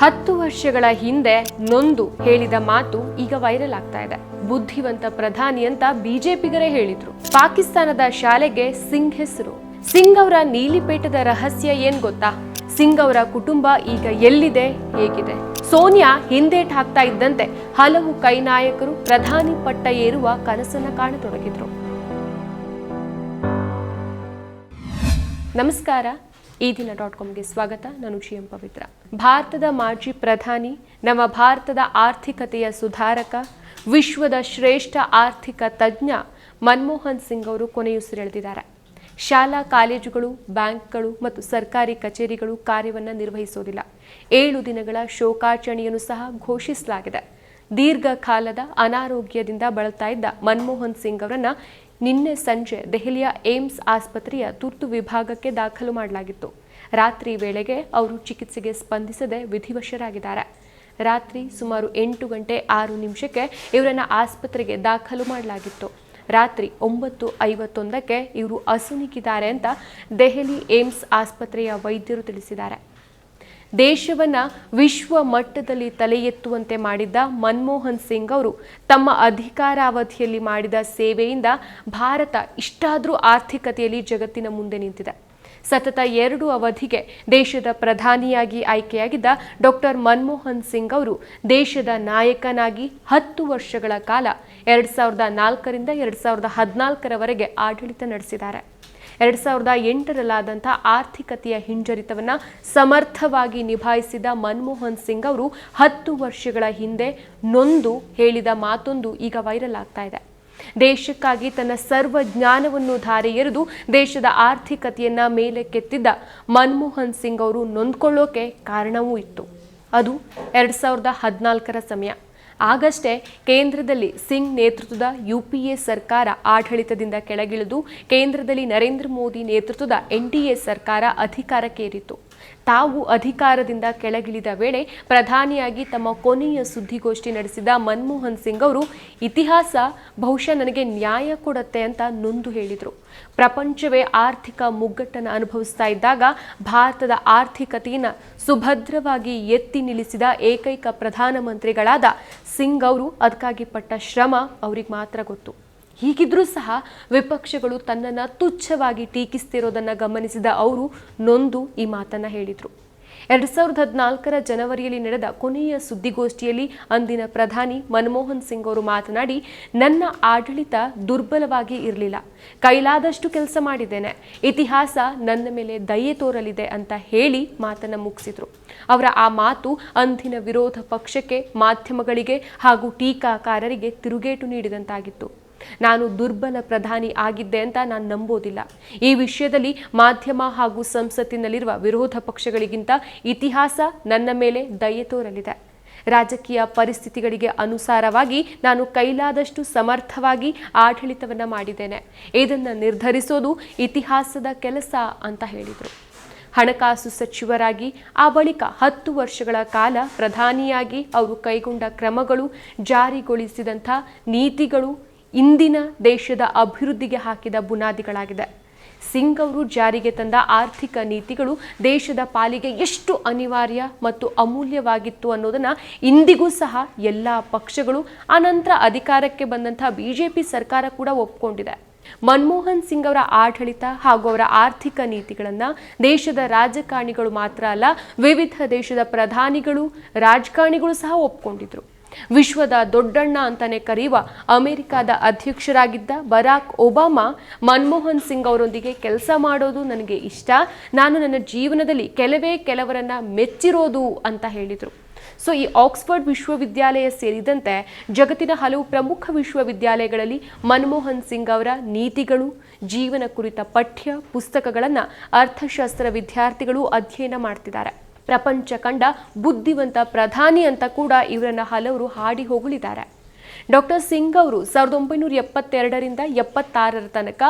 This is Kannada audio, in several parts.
ಹತ್ತು ವರ್ಷಗಳ ಹಿಂದೆ ನೊಂದು ಹೇಳಿದ ಮಾತು ಈಗ ವೈರಲ್ ಆಗ್ತಾ ಇದೆ. ಬುದ್ಧಿವಂತ ಪ್ರಧಾನಿ ಅಂತ ಬಿಜೆಪಿಗರೇ ಹೇಳಿದ್ರು. ಪಾಕಿಸ್ತಾನದ ಶಾಲೆಗೆ ಸಿಂಗ್ ಹೆಸರು. ಸಿಂಗ್ ಅವರ ನೀಲಿಪೇಟದ ರಹಸ್ಯ ಏನ್ ಗೊತ್ತಾ? ಸಿಂಗ್ ಅವರ ಕುಟುಂಬ ಈಗ ಎಲ್ಲಿದೆ, ಹೇಗಿದೆ? ಸೋನಿಯಾ ಹಿಂದೇಟ್ ಹಾಕ್ತಾ ಇದ್ದಂತೆ ಹಲವು ಕೈ ನಾಯಕರು, ಪ್ರಧಾನಿ ಪಟ್ಟ ಏರುವ ಕನಸನ್ನ ಕಾಣತೊಡಗಿದ್ರು. ನಮಸ್ಕಾರ. ಈ ದಿನ ಡಾಟ್ ಕಾಮ್ಗೆ ಸ್ವಾಗತ. ನಾನು ಶ್ರೀಎಂ ಪವಿತ್ರ. ಭಾರತದ ಮಾಜಿ ಪ್ರಧಾನಿ, ನಮ್ಮ ಭಾರತದ ಆರ್ಥಿಕತೆಯ ಸುಧಾರಕ, ವಿಶ್ವದ ಶ್ರೇಷ್ಠ ಆರ್ಥಿಕ ತಜ್ಞ ಮನಮೋಹನ್ ಸಿಂಗ್ ಅವರು ಕೊನೆಯುಸಿರೆಳೆದಿದ್ದಾರೆ ಶಾಲಾ ಕಾಲೇಜುಗಳು, ಬ್ಯಾಂಕ್ಗಳು ಮತ್ತು ಸರ್ಕಾರಿ ಕಚೇರಿಗಳು ಕಾರ್ಯವನ್ನು ನಿರ್ವಹಿಸೋದಿಲ್ಲ. ಏಳು ದಿನಗಳ ಶೋಕಾಚರಣೆಯನ್ನು ಸಹ ಘೋಷಿಸಲಾಗಿದೆ. ದೀರ್ಘಕಾಲದ ಅನಾರೋಗ್ಯದಿಂದ ಬಳಲ್ತಾ ಇದ್ದ ಮನಮೋಹನ್ ಸಿಂಗ್ ಅವರನ್ನ ನಿನ್ನೆ ಸಂಜೆ ದೆಹಲಿಯ ಏಮ್ಸ್ ಆಸ್ಪತ್ರೆಯ ತುರ್ತು ವಿಭಾಗಕ್ಕೆ ದಾಖಲು ಮಾಡಲಾಗಿತ್ತು. ರಾತ್ರಿ ವೇಳೆಗೆ ಅವರು ಚಿಕಿತ್ಸೆಗೆ ಸ್ಪಂದಿಸದೆ ವಿಧಿವಶರಾಗಿದ್ದಾರೆ. ರಾತ್ರಿ ಸುಮಾರು ಎಂಟು ಗಂಟೆ ಆರು ನಿಮಿಷಕ್ಕೆ ಇವರನ್ನು ಆಸ್ಪತ್ರೆಗೆ ದಾಖಲು ಮಾಡಲಾಗಿತ್ತು. ರಾತ್ರಿ ಒಂಬತ್ತು ಐವತ್ತೊಂದಕ್ಕೆ ಇವರು ಅಸುನೀಗಿದ್ದಾರೆ ಅಂತ ದೆಹಲಿ ಏಮ್ಸ್ ಆಸ್ಪತ್ರೆಯ ವೈದ್ಯರು ತಿಳಿಸಿದ್ದಾರೆ. ದೇಶವನ್ನ ವಿಶ್ವ ಮಟ್ಟದಲ್ಲಿ ತಲೆ ಎತ್ತುವಂತೆ ಮಾಡಿದ್ದ ಮನಮೋಹನ್ ಸಿಂಗ್ ಅವರು ತಮ್ಮ ಅಧಿಕಾರಾವಧಿಯಲ್ಲಿ ಮಾಡಿದ ಸೇವೆಯಿಂದ ಭಾರತ ಇಷ್ಟಾದರೂ ಆರ್ಥಿಕತೆಯಲ್ಲಿ ಜಗತ್ತಿನ ಮುಂದೆ ನಿಂತಿದೆ. ಸತತ ಎರಡು ಅವಧಿಗೆ ದೇಶದ ಪ್ರಧಾನಿಯಾಗಿ ಆಯ್ಕೆಯಾಗಿದ್ದ ಡಾಕ್ಟರ್ ಮನಮೋಹನ್ ಸಿಂಗ್ ಅವರು ದೇಶದ ನಾಯಕನಾಗಿ ಹತ್ತು ವರ್ಷಗಳ ಕಾಲ ಎರಡು ಸಾವಿರದ ನಾಲ್ಕರಿಂದ ಎರಡು ಸಾವಿರದ ಹದಿನಾಲ್ಕರವರೆಗೆ ಆಡಳಿತ ನಡೆಸಿದ್ದಾರೆ. ಎರಡ್ ಸಾವಿರದ ಎಂಟರಲ್ಲಾದಂಥ ಆರ್ಥಿಕತೆಯ ಹಿಂಜರಿತವನ್ನ ಸಮರ್ಥವಾಗಿ ನಿಭಾಯಿಸಿದ ಮನಮೋಹನ್ ಸಿಂಗ್ ಅವರು ಹತ್ತು ವರ್ಷಗಳ ಹಿಂದೆ ನೊಂದು ಹೇಳಿದ ಮಾತೊಂದು ಈಗ ವೈರಲ್ ಆಗ್ತಾ ಇದೆ. ದೇಶಕ್ಕಾಗಿ ತನ್ನ ಸರ್ವ ಜ್ಞಾನವನ್ನು ಧಾರೆ ಎರೆದು ದೇಶದ ಆರ್ಥಿಕತೆಯನ್ನ ಮೇಲಕ್ಕೆತ್ತಿದ್ದ ಮನಮೋಹನ್ ಸಿಂಗ್ ಅವರು ನೊಂದ್ಕೊಳ್ಳೋಕೆ ಕಾರಣವೂ ಇತ್ತು. ಅದು ಎರಡ್ ಸಾವಿರದ ಹದಿನಾಲ್ಕರ ಸಮಯ. ಆಗಷ್ಟೇ ಕೇಂದ್ರದಲ್ಲಿ ಸಿಂಗ್ ನೇತೃತ್ವದ ಯುಪಿಎ ಸರ್ಕಾರ ಆಡಳಿತದಿಂದ ಕೆಳಗಿಳಿದು ಕೇಂದ್ರದಲ್ಲಿ ನರೇಂದ್ರ ಮೋದಿ ನೇತೃತ್ವದ ಎನ್ಡಿಎ ಸರ್ಕಾರ ಅಧಿಕಾರಕ್ಕೇರಿತು ತಾವು ಅಧಿಕಾರದಿಂದ ಕೆಳಗಿಳಿದ ವೇಳೆ ಪ್ರಧಾನಿಯಾಗಿ ತಮ್ಮ ಕೊನೆಯ ಸುದ್ದಿಗೋಷ್ಠಿ ನಡೆಸಿದ ಮನಮೋಹನ್ ಸಿಂಗ್ ಅವರು, ಇತಿಹಾಸ ಬಹುಶಃ ನನಗೆ ನ್ಯಾಯ ಕೊಡುತ್ತೆ ಅಂತ ನೊಂದು ಹೇಳಿದರು. ಪ್ರಪಂಚವೇ ಆರ್ಥಿಕ ಮುಗ್ಗಟ್ಟನ್ನು ಅನುಭವಿಸ್ತಾ ಇದ್ದಾಗ ಭಾರತದ ಆರ್ಥಿಕತೆಯನ್ನು ಸುಭದ್ರವಾಗಿ ಎತ್ತಿ ನಿಲ್ಲಿಸಿದ ಏಕೈಕ ಪ್ರಧಾನಮಂತ್ರಿಗಳಾದ ಸಿಂಗ್ ಅವರು, ಅದಕ್ಕಾಗಿ ಪಟ್ಟ ಶ್ರಮ ಅವ್ರಿಗೆ ಮಾತ್ರ ಗೊತ್ತು. ಹೀಗಿದ್ರೂ ಸಹ ವಿಪಕ್ಷಗಳು ತನ್ನನ್ನು ತುಚ್ಛವಾಗಿ ಟೀಕಿಸ್ತಿರೋದನ್ನು ಗಮನಿಸಿದ ಅವರು ನೊಂದು ಈ ಮಾತನ್ನ ಹೇಳಿದರು. ಎರಡು ಸಾವಿರದ ಹದಿನಾಲ್ಕರ ಜನವರಿಯಲ್ಲಿ ನಡೆದ ಕೊನೆಯ ಸುದ್ದಿಗೋಷ್ಠಿಯಲ್ಲಿ ಅಂದಿನ ಪ್ರಧಾನಿ ಮನಮೋಹನ್ ಸಿಂಗ್ ಅವರು ಮಾತನಾಡಿ, ನನ್ನ ಆಡಳಿತ ದುರ್ಬಲವಾಗಿ ಇರಲಿಲ್ಲ. ಕೈಲಾದಷ್ಟು ಕೆಲಸ ಮಾಡಿದ್ದೇನೆ. ಇತಿಹಾಸ ನನ್ನ ಮೇಲೆ ದಯೆ ತೋರಲಿದೆ ಅಂತ ಹೇಳಿ ಮಾತನ್ನ ಮುಗಿಸಿದರು. ಅವರ ಆ ಮಾತು ಅಂದಿನ ವಿರೋಧ ಪಕ್ಷಕ್ಕೆ, ಮಾಧ್ಯಮಗಳಿಗೆ ಹಾಗೂ ಟೀಕಾಕಾರರಿಗೆ ತಿರುಗೇಟು ನೀಡಿದಂತಾಗಿತ್ತು. ನಾನು ದುರ್ಬಲ ಪ್ರಧಾನಿ ಆಗಿದ್ದೆ ಅಂತ ನಾನು ನಂಬೋದಿಲ್ಲ. ಈ ವಿಷಯದಲ್ಲಿ ಮಾಧ್ಯಮ ಹಾಗೂ ಸಂಸತ್ತಿನಲ್ಲಿರುವ ವಿರೋಧ ಪಕ್ಷಗಳಿಗಿಂತ ಇತಿಹಾಸ ನನ್ನ ಮೇಲೆ ದಯೆ ತೋರಲಿದೆ. ರಾಜಕೀಯ ಪರಿಸ್ಥಿತಿಗಳಿಗೆ ಅನುಸಾರವಾಗಿ ನಾನು ಕೈಲಾದಷ್ಟು ಸಮರ್ಥವಾಗಿ ಆಡಳಿತವನ್ನ ಮಾಡಿದ್ದೇನೆ. ಇದನ್ನು ನಿರ್ಧರಿಸೋದು ಇತಿಹಾಸದ ಕೆಲಸ ಅಂತ ಹೇಳಿದರು. ಹಣಕಾಸು ಸಚಿವರಾಗಿ ಆ ಬಳಿಕ ಹತ್ತು ವರ್ಷಗಳ ಕಾಲ ಪ್ರಧಾನಿಯಾಗಿ ಅವರು ಕೈಗೊಂಡ ಕ್ರಮಗಳು ಜಾರಿಗೊಳಿಸಿದಂಥ ನೀತಿಗಳು ಇಂದಿನ ದೇಶದ ಅಭಿವೃದ್ಧಿಗೆ ಹಾಕಿದ ಬುನಾದಿಗಳಾಗಿದೆ. ಸಿಂಗ್ ಅವರು ಜಾರಿಗೆ ತಂದ ಆರ್ಥಿಕ ನೀತಿಗಳು ದೇಶದ ಪಾಲಿಗೆ ಎಷ್ಟು ಅನಿವಾರ್ಯ ಮತ್ತು ಅಮೂಲ್ಯವಾಗಿತ್ತು ಅನ್ನೋದನ್ನು ಇಂದಿಗೂ ಸಹ ಎಲ್ಲ ಪಕ್ಷಗಳು ಅನಂತರ ಅಧಿಕಾರಕ್ಕೆ ಬಂದಂಥ ಬಿಜೆಪಿ ಸರ್ಕಾರ ಕೂಡ ಒಪ್ಕೊಂಡಿದೆ. ಮನಮೋಹನ್ ಸಿಂಗ್ ಅವರ ಆಡಳಿತ ಹಾಗೂ ಅವರ ಆರ್ಥಿಕ ನೀತಿಗಳನ್ನು ದೇಶದ ರಾಜಕಾರಣಿಗಳು ಮಾತ್ರ ಅಲ್ಲ, ವಿವಿಧ ದೇಶದ ಪ್ರಧಾನಿಗಳು, ರಾಜಕಾರಣಿಗಳು ಸಹ ಒಪ್ಕೊಂಡಿದ್ರು. ವಿಶ್ವದ ದೊಡ್ಡಣ್ಣ ಅಂತಾನೆ ಕರೆಯುವ ಅಮೆರಿಕದ ಅಧ್ಯಕ್ಷರಾಗಿದ್ದ ಬರಾಕ್ ಒಬಾಮಾ, ಮನಮೋಹನ್ ಸಿಂಗ್ ಅವರೊಂದಿಗೆ ಕೆಲಸ ಮಾಡೋದು ನನಗೆ ಇಷ್ಟ. ನಾನು ನನ್ನ ಜೀವನದಲ್ಲಿ ಕೆಲವೇ ಕೆಲವರನ್ನ ಮೆಚ್ಚಿರೋದು ಅಂತ ಹೇಳಿದರು. ಸೊ, ಈ ಆಕ್ಸ್ಫರ್ಡ್ ವಿಶ್ವವಿದ್ಯಾಲಯ ಸೇರಿದಂತೆ ಜಗತ್ತಿನ ಹಲವು ಪ್ರಮುಖ ವಿಶ್ವವಿದ್ಯಾಲಯಗಳಲ್ಲಿ ಮನಮೋಹನ್ ಸಿಂಗ್ ಅವರ ನೀತಿಗಳು, ಜೀವನ ಕುರಿತ ಪಠ್ಯ, ಪುಸ್ತಕಗಳನ್ನು ಅರ್ಥಶಾಸ್ತ್ರ ವಿದ್ಯಾರ್ಥಿಗಳು ಅಧ್ಯಯನ ಮಾಡ್ತಿದ್ದಾರೆ. ಪ್ರಪಂಚ ಕಂಡ ಬುದ್ಧಿವಂತ ಪ್ರಧಾನಿ ಅಂತ ಕೂಡ ಇವರನ್ನ ಹಲವರು ಹಾಡಿ ಹೋಗಲಿದ್ದಾರೆ ಡಾಕ್ಟರ್ ಸಿಂಗ್ ಅವರು ಸಾವಿರದ ಒಂಬೈನೂರ ಎಪ್ಪತ್ತೆರಡರಿಂದ ಎಪ್ಪತ್ತಾರರ ತನಕ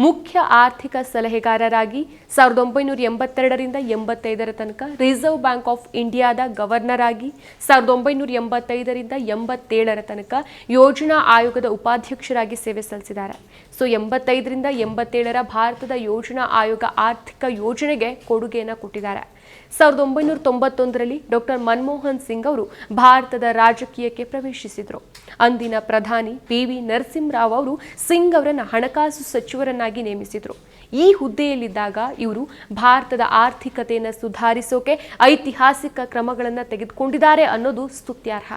ಮುಖ್ಯ ಆರ್ಥಿಕ ಸಲಹೆಗಾರರಾಗಿ, ಸಾವಿರದ ಒಂಬೈನೂರ ಎಂಬತ್ತೆರಡರಿಂದ ಎಂಬತ್ತೈದರ ತನಕ ರಿಸರ್ವ್ ಬ್ಯಾಂಕ್ ಆಫ್ ಇಂಡಿಯಾದ ಗವರ್ನರ್ ಆಗಿ, ಸಾವಿರದ ಒಂಬೈನೂರ ಎಂಬತ್ತೈದರಿಂದ ಎಂಬತ್ತೇಳರ ತನಕ ಯೋಜನಾ ಆಯೋಗದ ಉಪಾಧ್ಯಕ್ಷರಾಗಿ ಸೇವೆ ಸಲ್ಲಿಸಿದ್ದಾರೆ. ಸೊ, ಎಂಬತ್ತೈದರಿಂದ ಎಂಬತ್ತೇಳರ ಭಾರತದ ಯೋಜನಾ ಆಯೋಗ ಆರ್ಥಿಕ ಯೋಜನೆಗೆ ಕೊಡುಗೆಯನ್ನು ಕೊಟ್ಟಿದ್ದಾರೆ. ಸಾವಿರದ ಒಂಬೈನೂರ ತೊಂಬತ್ತೊಂದರಲ್ಲಿ ಡಾಕ್ಟರ್ ಮನಮೋಹನ್ ಸಿಂಗ್ ಅವರು ಭಾರತದ ರಾಜಕೀಯಕ್ಕೆ ಪ್ರವೇಶಿಸಿದರು. ಅಂದಿನ ಪ್ರಧಾನಿ ಪಿ ವಿ ನರಸಿಂಹರಾವ್ ಅವರು ಸಿಂಗ್ ಅವರನ್ನು ಹಣಕಾಸು ಸಚಿವರನ್ನಾಗಿ ನೇಮಿಸಿದರು. ಈ ಹುದ್ದೆಯಲ್ಲಿದ್ದಾಗ ಇವರು ಭಾರತದ ಆರ್ಥಿಕತೆಯನ್ನು ಸುಧಾರಿಸೋಕೆ ಐತಿಹಾಸಿಕ ಕ್ರಮಗಳನ್ನು ತೆಗೆದುಕೊಂಡಿದ್ದಾರೆ ಅನ್ನೋದು ಸ್ತುತ್ಯಾರ್ಹ.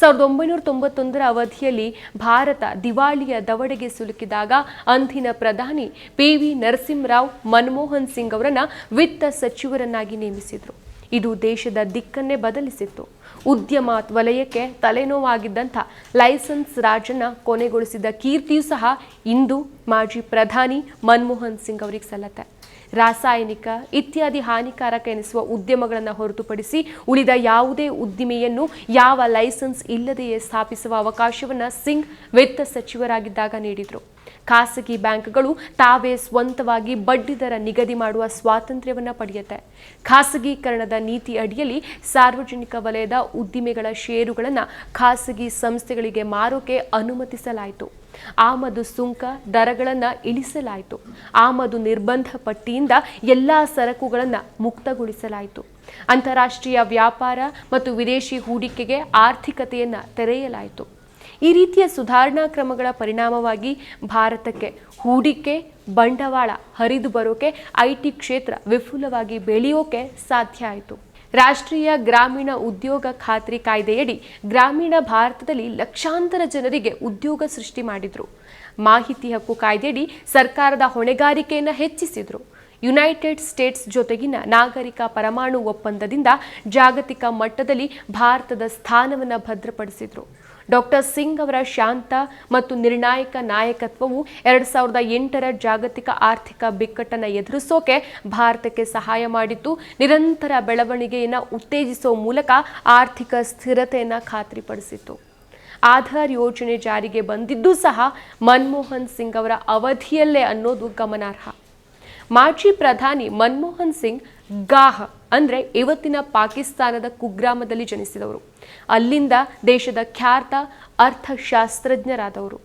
ಸಾವಿರದ ಒಂಬೈನೂರ ತೊಂಬತ್ತೊಂದರ ಅವಧಿಯಲ್ಲಿ ಭಾರತ ದಿವಾಳಿಯ ದವಡೆಗೆ ಸಿಲುಕಿದಾಗ ಅಂದಿನ ಪ್ರಧಾನಿ ಪಿ ವಿ ನರಸಿಂಹರಾವ್ ಮನಮೋಹನ್ ಸಿಂಗ್ ಅವರನ್ನ ವಿತ್ತ ಸಚಿವರನ್ನಾಗಿ ನೇಮಿಸಿದರು. ಇದು ದೇಶದ ದಿಕ್ಕನ್ನೇ ಬದಲಿಸಿತ್ತು. ಉದ್ಯಮ ವಲಯಕ್ಕೆ ತಲೆನೋವಾಗಿದ್ದಂಥ ಲೈಸೆನ್ಸ್ ರಾಜನ್ನ ಕೊನೆಗೊಳಿಸಿದ ಕೀರ್ತಿಯೂ ಸಹ ಇಂದು ಮಾಜಿ ಪ್ರಧಾನಿ ಮನಮೋಹನ್ ಸಿಂಗ್ ಅವರಿಗೆ ಸಲ್ಲತ್ತೆ. ರಾಸಾಯನಿಕ, ಇತ್ಯಾದಿ ಹಾನಿಕಾರಕ ಎನಿಸುವ ಉದ್ಯಮಗಳನ್ನು ಹೊರತುಪಡಿಸಿ ಉಳಿದ ಯಾವುದೇ ಉದ್ದಿಮೆಯನ್ನು ಯಾವ ಲೈಸೆನ್ಸ್ ಇಲ್ಲದೆಯೇ ಸ್ಥಾಪಿಸುವ ಅವಕಾಶವನ್ನು ಸಿಂಗ್ ವಿತ್ತ ಸಚಿವರಾಗಿದ್ದಾಗ ನೀಡಿದರು. ಖಾಸಗಿ ಬ್ಯಾಂಕ್ಗಳು ತಾವೇ ಸ್ವಂತವಾಗಿ ಬಡ್ಡಿದರ ನಿಗದಿ ಮಾಡುವ ಸ್ವಾತಂತ್ರ್ಯವನ್ನು ಪಡೆಯುತ್ತೆ. ಖಾಸಗೀಕರಣದ ನೀತಿ ಅಡಿಯಲ್ಲಿ ಸಾರ್ವಜನಿಕ ವಲಯದ ಉದ್ದಿಮೆಗಳ ಷೇರುಗಳನ್ನು ಖಾಸಗಿ ಸಂಸ್ಥೆಗಳಿಗೆ ಮಾರೋಕೆ ಅನುಮತಿಸಲಾಯಿತು. ಆಮದು ಸುಂಕ ದರಗಳನ್ನು ಇಳಿಸಲಾಯಿತು. ಆಮದು ನಿರ್ಬಂಧ ಪಟ್ಟಿಯಿಂದ ಎಲ್ಲ ಸರಕುಗಳನ್ನು ಮುಕ್ತಗೊಳಿಸಲಾಯಿತು. ಅಂತಾರಾಷ್ಟ್ರೀಯ ವ್ಯಾಪಾರ ಮತ್ತು ವಿದೇಶಿ ಹೂಡಿಕೆಗೆ ಆರ್ಥಿಕತೆಯನ್ನು ತೆರೆಯಲಾಯಿತು. ಈ ರೀತಿಯ ಸುಧಾರಣಾ ಕ್ರಮಗಳ ಪರಿಣಾಮವಾಗಿ ಭಾರತಕ್ಕೆ ಹೂಡಿಕೆ, ಬಂಡವಾಳ ಹರಿದು ಬರೋಕೆ ಐಟಿ ಕ್ಷೇತ್ರ ವಿಫುಲವಾಗಿ ಬೆಳೆಯೋಕೆ ಸಾಧ್ಯ ಆಯಿತು. ರಾಷ್ಟ್ರೀಯ ಗ್ರಾಮೀಣ ಉದ್ಯೋಗ ಖಾತ್ರಿ ಕಾಯ್ದೆಯಡಿ ಗ್ರಾಮೀಣ ಭಾರತದಲ್ಲಿ ಲಕ್ಷಾಂತರ ಜನರಿಗೆ ಉದ್ಯೋಗ ಸೃಷ್ಟಿ ಮಾಡಿದ್ರು. ಮಾಹಿತಿ ಹಕ್ಕು ಕಾಯ್ದೆಯಡಿ ಸರ್ಕಾರದ ಹೊಣೆಗಾರಿಕೆಯನ್ನು ಹೆಚ್ಚಿಸಿದ್ರು. ಯುನೈಟೆಡ್ ಸ್ಟೇಟ್ಸ್ ಜೊತೆಗಿನ ನಾಗರಿಕ ಪರಮಾಣು ಒಪ್ಪಂದದಿಂದ ಜಾಗತಿಕ ಮಟ್ಟದಲ್ಲಿ ಭಾರತದ ಸ್ಥಾನವನ್ನು ಭದ್ರಪಡಿಸಿದ್ರು. ಡಾಕ್ಟರ್ ಸಿಂಗ್ ಅವರ ಶಾಂತ ಮತ್ತು ನಿರ್ಣಾಯಕ ನಾಯಕತ್ವವು ಎರಡ್ ಸಾವಿರದ ಎಂಟರ ಜಾಗತಿಕ ಆರ್ಥಿಕ ಬಿಕ್ಕಟ್ಟನ್ನು ಎದುರಿಸೋಕೆ ಭಾರತಕ್ಕೆ ಸಹಾಯ ಮಾಡಿತು ನಿರಂತರ ಬೆಳವಣಿಗೆಯನ್ನು ಉತ್ತೇಜಿಸುವ ಮೂಲಕ ಆರ್ಥಿಕ ಸ್ಥಿರತೆಯನ್ನು ಖಾತ್ರಿಪಡಿಸಿತು ಆಧಾರ್ ಯೋಜನೆ ಜಾರಿಗೆ ಬಂದಿದ್ದು ಸಹ ಮನಮೋಹನ್ ಸಿಂಗ್ ಅವರ ಅವಧಿಯಲ್ಲೇ ಅನ್ನೋದು ಗಮನಾರ್ಹ. ಮಾಜಿ ಪ್ರಧಾನಿ ಮನಮೋಹನ್ ಸಿಂಗ್ ಗಾಹ್, ಅಂದ್ರೆ ಇವತ್ತಿನ ಪಾಕಿಸ್ತಾನದ ಕುಗ್ರಾಮದಲ್ಲಿ ಜನಿಸಿದವರು. ಅಲ್ಲಿಂದ ದೇಶದ ಖ್ಯಾತ ಅರ್ಥಶಾಸ್ತ್ರಜ್ಞರಾದವರು.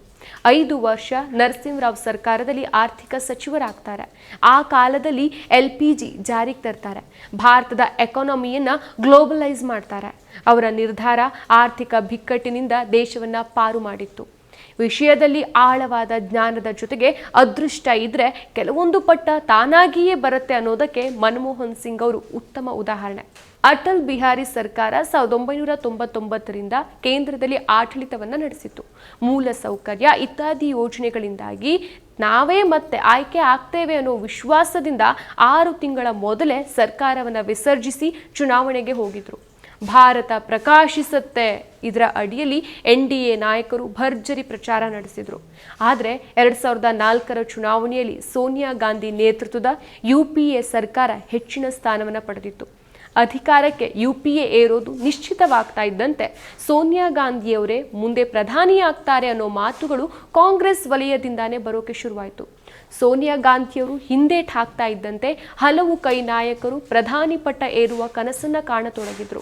ಐದು ವರ್ಷ ನರಸಿಂಹರಾವ್ ಸರ್ಕಾರದಲ್ಲಿ ಆರ್ಥಿಕ ಸಚಿವರಾಗ್ತಾರೆ. ಆ ಕಾಲದಲ್ಲಿ ಎಲ್ ಪಿ ಜಿ ಜಾರಿಗೆ ತರ್ತಾರೆ. ಭಾರತದ ಎಕಾನಮಿಯನ್ನು ಗ್ಲೋಬಲೈಸ್ ಮಾಡ್ತಾರೆ. ಅವರ ನಿರ್ಧಾರ ಆರ್ಥಿಕ ಬಿಕ್ಕಟ್ಟಿನಿಂದ ದೇಶವನ್ನು ಪಾರು ಮಾಡಿತ್ತು. ವಿಷಯದಲ್ಲಿ ಆಳವಾದ ಜ್ಞಾನದ ಜೊತೆಗೆ ಅದೃಷ್ಟ ಇದ್ರೆ ಕೆಲವೊಂದು ಪಟ್ಟ ತಾನಾಗಿಯೇ ಬರುತ್ತೆ ಅನ್ನೋದಕ್ಕೆ ಮನಮೋಹನ್ ಸಿಂಗ್ ಅವರು ಉತ್ತಮ ಉದಾಹರಣೆ. ಅಟಲ್ ಬಿಹಾರಿ ಸರ್ಕಾರ ಸಾವಿರದ ಒಂಬೈನೂರ ತೊಂಬತ್ತೊಂಬತ್ತರಿಂದ ಕೇಂದ್ರದಲ್ಲಿ ಆಡಳಿತವನ್ನು ನಡೆಸಿತು ಮೂಲ ಸೌಕರ್ಯ ಇತ್ಯಾದಿ ಯೋಜನೆಗಳಿಂದಾಗಿ ನಾವೇ ಮತ್ತೆ ಆಯ್ಕೆ ಆಗ್ತೇವೆ ಅನ್ನೋ ವಿಶ್ವಾಸದಿಂದ ಆರು ತಿಂಗಳ ಮೊದಲೇ ಸರ್ಕಾರವನ್ನು ವಿಸರ್ಜಿಸಿ ಚುನಾವಣೆಗೆ ಹೋಗಿದ್ರು. ಭಾರತ ಪ್ರಕಾಶಿಸುತ್ತೆ. ಇದರ ಅಡಿಯಲ್ಲಿ ಎನ್ ಡಿ ಎ ನಾಯಕರು ಭರ್ಜರಿ ಪ್ರಚಾರ ನಡೆಸಿದರು. ಆದರೆ ಎರಡು ಸಾವಿರದ ನಾಲ್ಕರ ಚುನಾವಣೆಯಲ್ಲಿ ಸೋನಿಯಾ ಗಾಂಧಿ ನೇತೃತ್ವದ ಯು ಪಿ ಎ ಸರ್ಕಾರ ಹೆಚ್ಚಿನ ಸ್ಥಾನವನ್ನು ಪಡೆದಿತ್ತು. ಅಧಿಕಾರಕ್ಕೆ ಯು ಪಿ ಎ ಏರೋದು ನಿಶ್ಚಿತವಾಗ್ತಾ ಇದ್ದಂತೆ ಸೋನಿಯಾ ಗಾಂಧಿಯವರೇ ಮುಂದೆ ಪ್ರಧಾನಿಯಾಗ್ತಾರೆ ಅನ್ನೋ ಮಾತುಗಳು ಕಾಂಗ್ರೆಸ್ ವಲಯದಿಂದಾನೇ ಬರೋಕೆ ಶುರುವಾಯಿತು. ಸೋನಿಯಾ ಗಾಂಧಿಯವರು ಹಿಂದೇಟ್ ಹಾಕ್ತಾ ಇದ್ದಂತೆ ಹಲವು ಕೈ ನಾಯಕರು, ಪ್ರಧಾನಿ ಪಟ್ಟ ಏರುವ ಕನಸನ್ನ ಕಾಣತೊಡಗಿದ್ರು.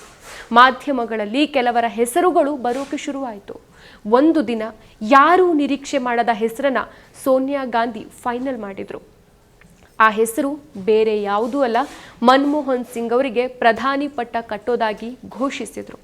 ಮಾಧ್ಯಮಗಳಲ್ಲಿ ಕೆಲವರ ಹೆಸರುಗಳು ಬರೋಕೆ ಶುರುವಾಯಿತು. ಒಂದು ದಿನ ಯಾರೂ ನಿರೀಕ್ಷೆ ಮಾಡದ ಹೆಸರನ್ನ ಸೋನಿಯಾ ಗಾಂಧಿ ಫೈನಲ್ ಮಾಡಿದ್ರು. ಆ ಹೆಸರು ಬೇರೆ ಯಾವುದೂ ಅಲ್ಲ, ಮನಮೋಹನ್ ಸಿಂಗ್ ಅವರಿಗೆ ಪ್ರಧಾನಿ ಪಟ್ಟ ಕಟ್ಟೋದಾಗಿ ಘೋಷಿಸಿದರು.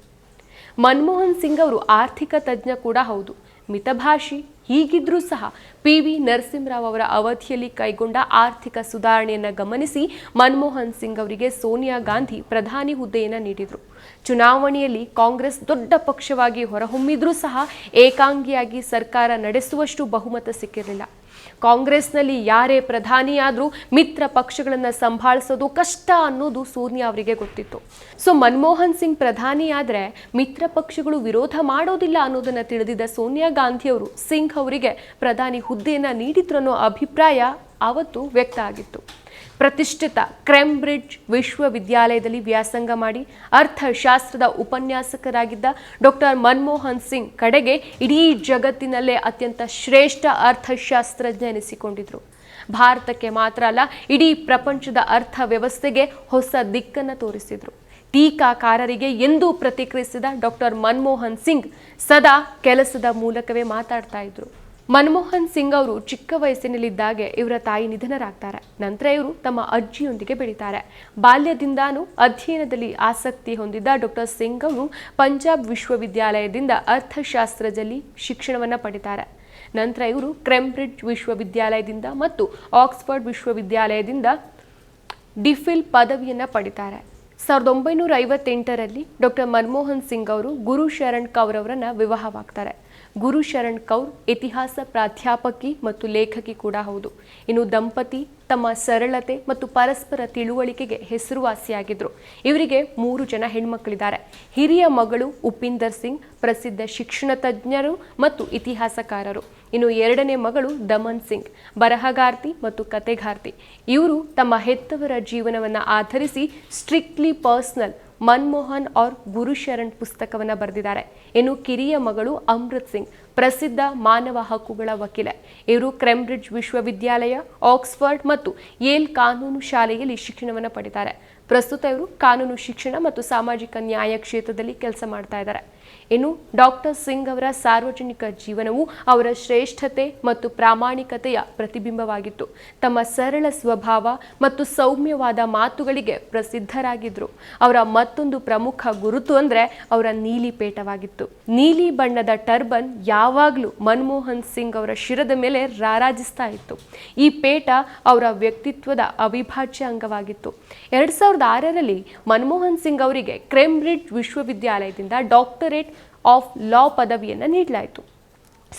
ಮನಮೋಹನ್ ಸಿಂಗ್ ಅವರು ಆರ್ಥಿಕ ತಜ್ಞ ಕೂಡ ಹೌದು. ಮಿತಭಾಷಿ ಹೀಗಿದ್ರೂ ಸಹ ಪಿ ವಿ ನರಸಿಂಹರಾವ್ ಅವರ ಅವಧಿಯಲ್ಲಿ ಕೈಗೊಂಡ ಆರ್ಥಿಕ ಸುಧಾರಣೆಯನ್ನು ಗಮನಿಸಿ ಮನಮೋಹನ್ ಸಿಂಗ್ ಅವರಿಗೆ ಸೋನಿಯಾ ಗಾಂಧಿ ಪ್ರಧಾನಿ ಹುದ್ದೆಯನ್ನು ನೀಡಿದರು. ಚುನಾವಣೆಯಲ್ಲಿ ಕಾಂಗ್ರೆಸ್ ದೊಡ್ಡ ಪಕ್ಷವಾಗಿ ಹೊರಹೊಮ್ಮಿದ್ರೂ ಸಹ ಏಕಾಂಗಿಯಾಗಿ ಸರ್ಕಾರ ನಡೆಸುವಷ್ಟು ಬಹುಮತ ಸಿಕ್ಕಿರಲಿಲ್ಲ. ಕಾಂಗ್ರೆಸ್ನಲ್ಲಿ ಯಾರೇ ಪ್ರಧಾನಿಯಾದರೂ ಮಿತ್ರ ಪಕ್ಷಗಳನ್ನು ಸಂಭಾಳಿಸೋದು ಕಷ್ಟ ಅನ್ನೋದು ಸೋನಿಯಾ ಅವರಿಗೆ ಗೊತ್ತಿತ್ತು. ಸೊ ಮನಮೋಹನ್ ಸಿಂಗ್ ಪ್ರಧಾನಿಯಾದರೆ ಮಿತ್ರ ಪಕ್ಷಗಳು ವಿರೋಧ ಮಾಡೋದಿಲ್ಲ ಅನ್ನೋದನ್ನು ತಿಳಿದಿದ್ದ ಸೋನಿಯಾ ಗಾಂಧಿಯವರು ಸಿಂಗ್ ಅವರಿಗೆ ಪ್ರಧಾನಿ ಹುದ್ದೆಯನ್ನು ನೀಡಿದ್ರು ಅನ್ನೋ ಅಭಿಪ್ರಾಯ ಅವತ್ತು ವ್ಯಕ್ತ ಆಗಿತ್ತು. ಪ್ರತಿಷ್ಠಿತ ಕ್ರೆಂಬ್ರಿಡ್ಜ್ ವಿಶ್ವವಿದ್ಯಾಲಯದಲ್ಲಿ ವ್ಯಾಸಂಗ ಮಾಡಿ ಅರ್ಥಶಾಸ್ತ್ರದ ಉಪನ್ಯಾಸಕರಾಗಿದ್ದ ಡಾಕ್ಟರ್ ಮನಮೋಹನ್ ಸಿಂಗ್ ಕಡೆಗೆ ಇಡೀ ಜಗತ್ತಿನಲ್ಲೇ ಅತ್ಯಂತ ಶ್ರೇಷ್ಠ ಅರ್ಥಶಾಸ್ತ್ರಜ್ಞ ಎನಿಸಿಕೊಂಡಿದ್ರು. ಭಾರತಕ್ಕೆ ಮಾತ್ರ ಅಲ್ಲ, ಇಡೀ ಪ್ರಪಂಚದ ಅರ್ಥ ವ್ಯವಸ್ಥೆಗೆ ಹೊಸ ದಿಕ್ಕನ್ನು ತೋರಿಸಿದ್ರು. ಟೀಕಾಕಾರರಿಗೆ ಎಂದೂ ಪ್ರತಿಕ್ರಿಯಿಸಿದ ಡಾಕ್ಟರ್ ಮನಮೋಹನ್ ಸಿಂಗ್ ಸದಾ ಕೆಲಸದ ಮೂಲಕವೇ ಮಾತಾಡ್ತಾ ಇದ್ರು. ಮನಮೋಹನ್ ಸಿಂಗ್ ಅವರು ಚಿಕ್ಕ ವಯಸ್ಸಿನಲ್ಲಿದ್ದಾಗೆ ಇವರ ತಾಯಿ ನಿಧನರಾಗ್ತಾರೆ. ನಂತರ ಇವರು ತಮ್ಮ ಅಜ್ಜಿಯೊಂದಿಗೆ ಬೆಳೀತಾರೆ. ಬಾಲ್ಯದಿಂದಾನು ಅಧ್ಯಯನದಲ್ಲಿ ಆಸಕ್ತಿ ಹೊಂದಿದ್ದ ಡಾಕ್ಟರ್ ಸಿಂಗ್ ಅವರು ಪಂಜಾಬ್ ವಿಶ್ವವಿದ್ಯಾಲಯದಿಂದ ಅರ್ಥಶಾಸ್ತ್ರದಲ್ಲಿ ಶಿಕ್ಷಣವನ್ನು ಪಡಿತಾರೆ. ನಂತರ ಇವರು ಕ್ರೆಂಬ್ರಿಡ್ಜ್ ವಿಶ್ವವಿದ್ಯಾಲಯದಿಂದ ಮತ್ತು ಆಕ್ಸ್ಫರ್ಡ್ ವಿಶ್ವವಿದ್ಯಾಲಯದಿಂದ ಡಿಫಿಲ್ ಪದವಿಯನ್ನು ಪಡಿತಾರೆ. ಸಾವಿರದ ಒಂಬೈನೂರ ಐವತ್ತೆಂಟರಲ್ಲಿ ಡಾಕ್ಟರ್ ಮನಮೋಹನ್ ಸಿಂಗ್ ಅವರು ಗುರು ಶರಣ್ ಕೌರ್ ಅವರನ್ನು ವಿವಾಹವಾಗ್ತಾರೆ. ಗುರು ಶರಣ್ ಕೌರ್ ಇತಿಹಾಸ ಪ್ರಾಧ್ಯಾಪಕಿ ಮತ್ತು ಲೇಖಕಿ ಕೂಡ ಹೌದು. ಇನ್ನು ದಂಪತಿ ತಮ್ಮ ಸರಳತೆ ಮತ್ತು ಪರಸ್ಪರ ತಿಳುವಳಿಕೆಗೆ ಹೆಸರುವಾಸಿಯಾಗಿದ್ರು. ಇವರಿಗೆ ಮೂರು ಜನ ಹೆಣ್ಮಕ್ಕಳಿದ್ದಾರೆ ಹಿರಿಯ ಮಗಳು ಉಪಿಂದರ್ ಸಿಂಗ್, ಪ್ರಸಿದ್ಧ ಶಿಕ್ಷಣ ತಜ್ಞರು ಮತ್ತು ಇತಿಹಾಸಕಾರರು. ಇನ್ನು ಎರಡನೇ ಮಗಳು ದಮನ್ ಸಿಂಗ್, ಬರಹಗಾರ್ತಿ ಮತ್ತು ಕತೆಗಾರ್ತಿ ಇವರು ತಮ್ಮ ಹೆತ್ತವರ ಜೀವನವನ್ನು ಆಧರಿಸಿ ಸ್ಟ್ರಿಕ್ಟ್ಲಿ ಪರ್ಸನಲ್ ಮನ್ಮೋಹನ್ ಔರ್ ಗುರುಶರಣ್ ಪುಸ್ತಕವನ್ನು ಬರೆದಿದ್ದಾರೆ. ಇನ್ನು ಕಿರಿಯ ಮಗಳು ಅಮೃತ್ ಸಿಂಗ್, ಪ್ರಸಿದ್ಧ ಮಾನವ ಹಕ್ಕುಗಳ ವಕೀಲೆ. ಇವರು ಕ್ರೆಂಬ್ರಿಡ್ಜ್ ವಿಶ್ವವಿದ್ಯಾಲಯ, ಆಕ್ಸ್ಫರ್ಡ್ ಮತ್ತು ಏಲ್ ಕಾನೂನು ಶಾಲೆಯಲ್ಲಿ ಶಿಕ್ಷಣವನ್ನು ಪಡಿತಾರೆ. ಪ್ರಸ್ತುತ ಇವರು ಕಾನೂನು ಶಿಕ್ಷಣ ಮತ್ತು ಸಾಮಾಜಿಕ ನ್ಯಾಯ ಕ್ಷೇತ್ರದಲ್ಲಿ ಕೆಲಸ ಮಾಡ್ತಾ ಇದ್ದಾರೆ. ಇನ್ನು ಡಾಕ್ಟರ್ ಸಿಂಗ್ ಅವರ ಸಾರ್ವಜನಿಕ ಜೀವನವು ಅವರ ಶ್ರೇಷ್ಠತೆ ಮತ್ತು ಪ್ರಾಮಾಣಿಕತೆಯ ಪ್ರತಿಬಿಂಬವಾಗಿತ್ತು. ತಮ್ಮ ಸರಳ ಸ್ವಭಾವ ಮತ್ತು ಸೌಮ್ಯವಾದ ಮಾತುಗಳಿಗೆ ಪ್ರಸಿದ್ಧರಾಗಿದ್ದರು ಅವರ ಮತ್ತೊಂದು ಪ್ರಮುಖ ಗುರುತು ಅಂದರೆ ಅವರ ನೀಲಿ ಪೇಟವಾಗಿತ್ತು. ನೀಲಿ ಬಣ್ಣದ ಟರ್ಬನ್ ಯಾವಾಗಲೂ ಮನಮೋಹನ್ ಸಿಂಗ್ ಅವರ ಶಿರದ ಮೇಲೆ ರಾರಾಜಿಸ್ತಾ ಇತ್ತು. ಈ ಪೇಟ ಅವರ ವ್ಯಕ್ತಿತ್ವದ ಅವಿಭಾಜ್ಯ ಅಂಗವಾಗಿತ್ತು. ಎರಡು ಸಾವಿರದ ಆರರಲ್ಲಿ ಮನಮೋಹನ್ ಸಿಂಗ್ ಅವರಿಗೆ ಕ್ರೆಂಬ್ರಿಡ್ಜ್ ವಿಶ್ವವಿದ್ಯಾಲಯದಿಂದ ಡಾಕ್ಟರೇಟ್ ಆಫ್ ಲಾ ಪದವಿಯನ್ನು ನೀಡಲಾಯಿತು.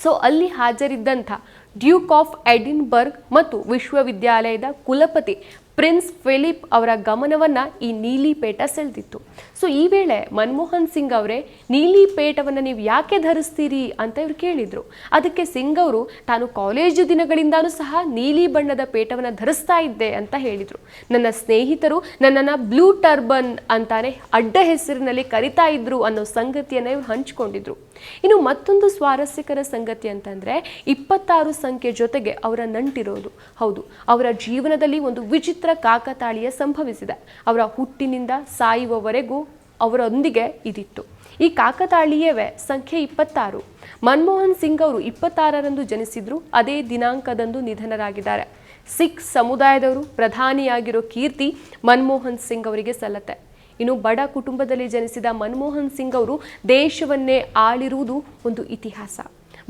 ಸೊ ಅಲ್ಲಿ ಹಾಜರಿದ್ದಂಥ ಡ್ಯೂಕ್ ಆಫ್ ಎಡಿನ್ಬರ್ಗ್ ಮತ್ತು ವಿಶ್ವವಿದ್ಯಾಲಯದ ಕುಲಪತಿ ಪ್ರಿನ್ಸ್ ಫಿಲಿಪ್ ಅವರ ಗಮನವನ್ನು ಈ ನೀಲಿ ಪೇಟ ಸೆಳೆದಿತ್ತು. ಸೊ ಈ ವೇಳೆ ಮನಮೋಹನ್ ಸಿಂಗ್ ಅವರೇ, ನೀಲಿ ಪೇಟವನ್ನು ನೀವು ಯಾಕೆ ಧರಿಸ್ತೀರಿ? ಅಂತ ಇವ್ರು ಕೇಳಿದ್ರು. ಅದಕ್ಕೆ ಸಿಂಗ್ ಅವರು, ತಾನು ಕಾಲೇಜು ದಿನಗಳಿಂದಾನೂ ಸಹ ನೀಲಿ ಬಣ್ಣದ ಪೇಟವನ್ನು ಧರಿಸ್ತಾ ಇದ್ದೆ ಅಂತ ಹೇಳಿದರು. ನನ್ನ ಸ್ನೇಹಿತರು ನನ್ನನ್ನು ಬ್ಲೂ ಟರ್ಬನ್ ಅಂತಾನೆ ಅಡ್ಡ ಹೆಸರಿನಲ್ಲಿ ಕರಿತಾ ಇದ್ರು ಅನ್ನೋ ಸಂಗತಿಯನ್ನು ಇವ್ರು ಹಂಚಿಕೊಂಡಿದ್ರು. ಇನ್ನು ಮತ್ತೊಂದು ಸ್ವಾರಸ್ಯಕರ ಸಂಗತಿ ಅಂತಂದ್ರೆ, ಇಪ್ಪತ್ತಾರು ಸಂಖ್ಯೆ ಜೊತೆಗೆ ಅವರ ನಂಟಿರೋದು. ಹೌದು, ಅವರ ಜೀವನದಲ್ಲಿ ಒಂದು ವಿಚಿತ್ರ ಕಾಕತಾಳೀಯ ಸಂಭವಿಸಿದೆ. ಅವರ ಹುಟ್ಟಿನಿಂದ ಸಾಯುವವರೆಗೂ ಅವರೊಂದಿಗೆ ಇದಿತ್ತು. ಈ ಕಾಕತಾಳೀಯವೇ ಸಂಖ್ಯೆ ಇಪ್ಪತ್ತಾರು. ಮನಮೋಹನ್ ಸಿಂಗ್ ಅವರು ಇಪ್ಪತ್ತಾರರಂದು ಜನಿಸಿದ್ರು, ಅದೇ ದಿನಾಂಕದಂದು ನಿಧನರಾಗಿದ್ದಾರೆ. ಸಿಖ್ ಸಮುದಾಯದವರು ಪ್ರಧಾನಿಯಾಗಿರೋ ಕೀರ್ತಿ ಮನಮೋಹನ್ ಸಿಂಗ್ ಅವರಿಗೆ ಸಲ್ಲತ್ತೆ. ಇನ್ನು ಬಡ ಕುಟುಂಬದಲ್ಲಿ ಜನಿಸಿದ ಮನಮೋಹನ್ ಸಿಂಗ್ ಅವರು ದೇಶವನ್ನೇ ಆಳಿರುವುದು ಒಂದು ಇತಿಹಾಸ.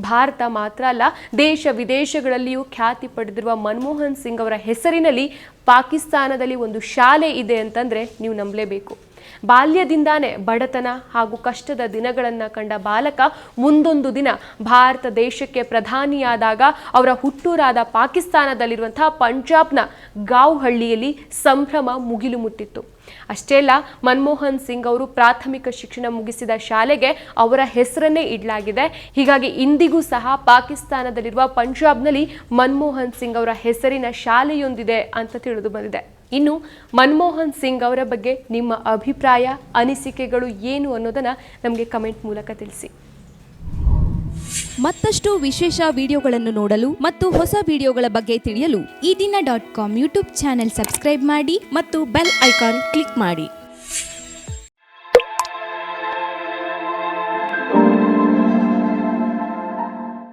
ಭಾರತ ಮಾತ್ರ ಅಲ್ಲ, ದೇಶ ವಿದೇಶಗಳಲ್ಲಿಯೂ ಖ್ಯಾತಿ ಪಡೆದಿರುವ ಮನಮೋಹನ್ ಸಿಂಗ್ ಅವರ ಹೆಸರಿನಲ್ಲಿ ಪಾಕಿಸ್ತಾನದಲ್ಲಿ ಒಂದು ಶಾಲೆ ಇದೆ ಅಂತಂದ್ರೆ ನೀವು ನಂಬಲೇಬೇಕು. ಬಾಲ್ಯದಿಂದಾನೇ ಬಡತನ ಹಾಗೂ ಕಷ್ಟದ ದಿನಗಳನ್ನು ಕಂಡ ಬಾಲಕ ಮುಂದೊಂದು ದಿನ ಭಾರತ ದೇಶಕ್ಕೆ ಪ್ರಧಾನಿಯಾದಾಗ ಅವರ ಹುಟ್ಟೂರಾದ ಪಾಕಿಸ್ತಾನದಲ್ಲಿರುವಂತಹ ಪಂಜಾಬ್ನ ಗಾವ್ ಹಳ್ಳಿಯಲ್ಲಿ ಸಂಭ್ರಮ ಮುಗಿಲು ಮುಟ್ಟಿತ್ತು. ಅಷ್ಟೇ ಅಲ್ಲ, ಮನಮೋಹನ್ ಸಿಂಗ್ ಅವರು ಪ್ರಾಥಮಿಕ ಶಿಕ್ಷಣ ಮುಗಿಸಿದ ಶಾಲೆಗೆ ಅವರ ಹೆಸರನ್ನೇ ಇಡಲಾಗಿದೆ. ಹೀಗಾಗಿ ಇಂದಿಗೂ ಸಹ ಪಾಕಿಸ್ತಾನದಲ್ಲಿರುವ ಪಂಜಾಬ್ನಲ್ಲಿ ಮನಮೋಹನ್ ಸಿಂಗ್ ಅವರ ಹೆಸರಿನ ಶಾಲೆಯೊಂದಿದೆ ಅಂತ ತಿಳಿದು ಬಂದಿದೆ. ಇನ್ನು ಮನಮೋಹನ್ ಸಿಂಗ್ ಅವರ ಬಗ್ಗೆ ನಿಮ್ಮ ಅಭಿಪ್ರಾಯ, ಅನಿಸಿಕೆಗಳು ಏನು ಅನ್ನೋದನ್ನು ನಮಗೆ ಕಮೆಂಟ್ ಮೂಲಕ ತಿಳಿಸಿ. ಮತ್ತಷ್ಟು ವಿಶೇಷ ವಿಡಿಯೋಗಳನ್ನು ನೋಡಲು ಮತ್ತು ಹೊಸ ವಿಡಿಯೋಗಳ ಬಗ್ಗೆ ತಿಳಿಯಲು Ee Dina dot com YouTube channel subscribe ಮಾಡಿ ಮತ್ತು ಬೆಲ್ ಐಕಾನ್ ಕ್ಲಿಕ್ ಮಾಡಿ.